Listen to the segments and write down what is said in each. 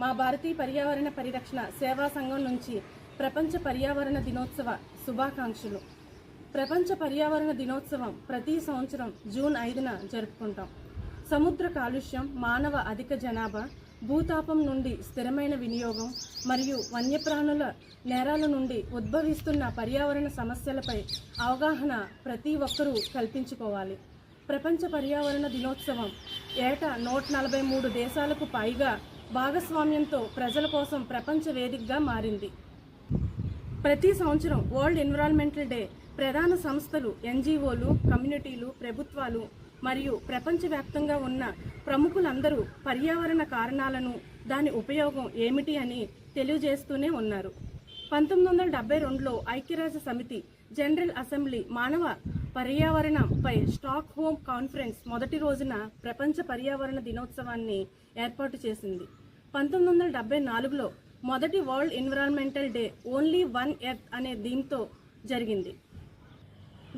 మా భారతీయ పర్యావరణ పరిరక్షణ సేవా సంఘం నుంచి ప్రపంచ పర్యావరణ దినోత్సవ శుభాకాంక్షలు. ప్రపంచ పర్యావరణ దినోత్సవం ప్రతి సంవత్సరం జూన్ ఐదున జరుపుకుంటాం. సముద్ర కాలుష్యం మానవ అధిక జనాభా భూతాపం నుండి స్థిరమైన వినియోగం మరియు వన్యప్రాణుల నేరాల నుండి ఉద్భవిస్తున్న పర్యావరణ సమస్యలపై అవగాహన ప్రతి ఒక్కరూ కల్పించుకోవాలి. ప్రపంచ పర్యావరణ దినోత్సవం ఏటా నూట నలభై మూడు దేశాలకు పైగా భాగస్వామ్యంతో ప్రజల కోసం ప్రపంచ వేదికగా మారింది. ప్రతి సంవత్సరం వరల్డ్ ఎన్విరాన్మెంటల్ డే ప్రధాన సంస్థలు ఎన్జిఓలు కమ్యూనిటీలు ప్రభుత్వాలు మరియు ప్రపంచవ్యాప్తంగా ఉన్న ప్రముఖులందరూ పర్యావరణ కారణాలను దాని ఉపయోగం ఏమిటి అని తెలియజేస్తూనే ఉన్నారు. పంతొమ్మిది వందల డెబ్బై రెండులో ఐక్యరాజ్య సమితి జనరల్ అసెంబ్లీ మానవ పర్యావరణంపై స్టాక్ హోమ్ కాన్ఫరెన్స్ మొదటి రోజున ప్రపంచ పర్యావరణ దినోత్సవాన్ని ఏర్పాటు చేసింది. పంతొమ్మిది వందల డెబ్బై నాలుగులో మొదటి world environmental day only one earth అనే దీంతో జరిగింది.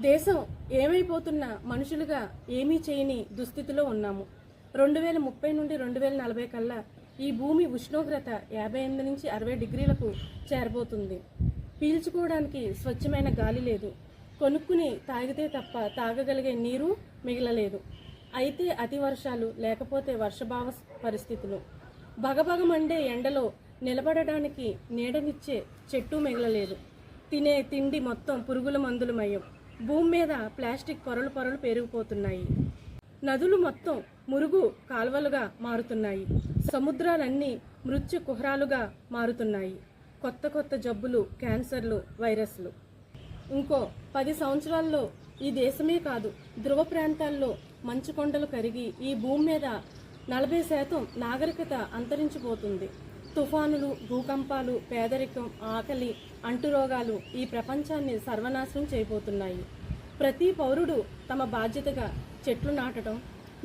దేశం ఏమైపోతున్న మనుషులుగా ఏమీ చేయని దుస్థితిలో ఉన్నాము. రెండు వేల ముప్పై నుండి రెండు వేల నలభై కల్లా ఈ భూమి ఉష్ణోగ్రత యాభై ఎనిమిది నుంచి అరవై డిగ్రీలకు చేరబోతుంది. పీల్చుకోవడానికి స్వచ్ఛమైన గాలి లేదు. కొనుక్కుని తాగితే తప్ప తాగగలిగే నీరు మిగలలేదు. అయితే అతి వర్షాలు లేకపోతే వర్షభావ పరిస్థితులు. భగభగమండే ఎండలో నిలబడడానికి నీడనిచ్చే చెట్టు మిగలలేదు. తినే తిండి మొత్తం పురుగుల మందులమయం భూమి మీద ప్లాస్టిక్ పొరలు పొరలు పెరిగిపోతున్నాయి. నదులు మొత్తం మురుగు కాలువలుగా మారుతున్నాయి. సముద్రాలన్నీ మృత్యు కుహరాలుగా మారుతున్నాయి. కొత్త కొత్త జబ్బులు క్యాన్సర్లు వైరస్లు. ఇంకో పది సంవత్సరాల్లో ఈ దేశమే కాదు ధ్రువ ప్రాంతాల్లో మంచు కొండలు కరిగి ఈ భూమి మీద నలభై శాతం నాగరికత అంతరించిపోతుంది. తుఫానులు భూకంపాలు పేదరికం ఆకలి అంటురోగాలు ఈ ప్రపంచాన్ని సర్వనాశనం చేయబోతున్నాయి. ప్రతి పౌరుడు తమ బాధ్యతగా చెట్లు నాటడం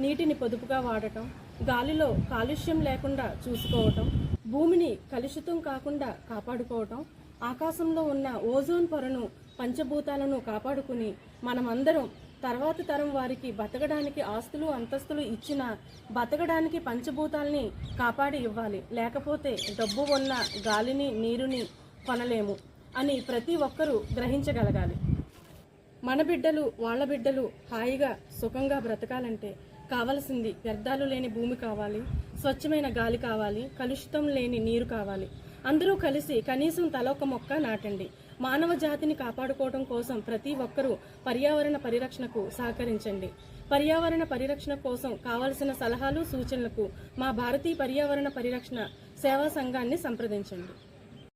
నీటిని పొదుపుగా వాడటం గాలిలో కాలుష్యం లేకుండా చూసుకోవటం భూమిని కలుషితం కాకుండా కాపాడుకోవటం ఆకాశంలో ఉన్న ఓజోన్ పొరను పంచభూతాలను కాపాడుకుని మనమందరం తర్వాత తరం వారికి బతకడానికి ఆస్తులు అంతస్తులు ఇచ్చిన బతకడానికి పంచభూతాల్ని కాపాడి ఇవ్వాలి. లేకపోతే డబ్బు ఉన్న గాలిని నీరుని కొనలేము అని ప్రతి ఒక్కరూ గ్రహించగలగాలి. మన బిడ్డలు వాళ్ళ బిడ్డలు హాయిగా సుఖంగా బ్రతకాలంటే కావలసింది వ్యర్థాలు లేని భూమి కావాలి స్వచ్ఛమైన గాలి కావాలి కలుషితం లేని నీరు కావాలి. అందరూ కలిసి కనీసం తలొక మొక్క నాటండి. మానవ జాతిని కాపాడుకోవడం కోసం ప్రతి ఒక్కరూ పర్యావరణ పరిరక్షణకు సహకరించండి. పర్యావరణ పరిరక్షణ కోసం కావలసిన సలహాలు సూచనలకు మా భారతీయ పర్యావరణ పరిరక్షణ సేవా సంఘాన్ని సంప్రదించండి.